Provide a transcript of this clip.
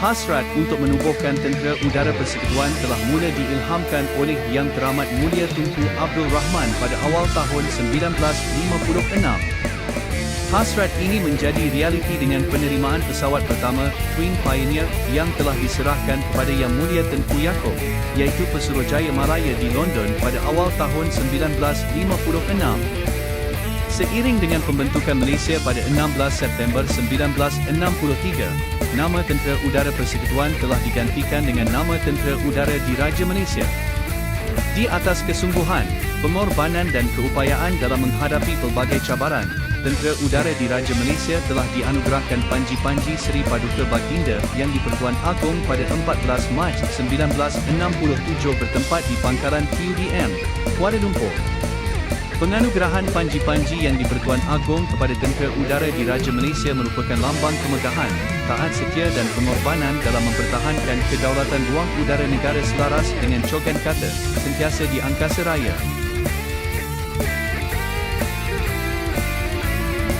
Hasrat untuk menubuhkan tentera udara persekutuan telah mula diilhamkan oleh Yang Teramat Mulia Tunku Abdul Rahman pada awal tahun 1956. Hasrat ini menjadi realiti dengan penerimaan pesawat pertama Twin Pioneer yang telah diserahkan kepada Yang Mulia Tengku Yaakob, iaitu Pesuruhjaya Malaya di London pada awal tahun 1956. Seiring dengan pembentukan Malaysia pada 16 September 1963, nama Tentera Udara Persekutuan telah digantikan dengan nama Tentera Udara Diraja Malaysia. Di atas kesungguhan, pengorbanan dan keupayaan dalam menghadapi pelbagai cabaran, Tentera Udara Diraja Malaysia telah dianugerahkan Panji-Panji Seri Paduka Baginda yang di-Pertuan Agong pada 14 Mac 1967 bertempat di Pangkalan PUDM, Kuala Lumpur. Penganugerahan Panji-Panji yang di-Pertuan Agong kepada Tentera Udara Diraja Malaysia merupakan lambang kemegahan, taat setia dan pengorbanan dalam mempertahankan kedaulatan ruang udara negara selaras dengan cogan kata, sentiasa di angkasa raya.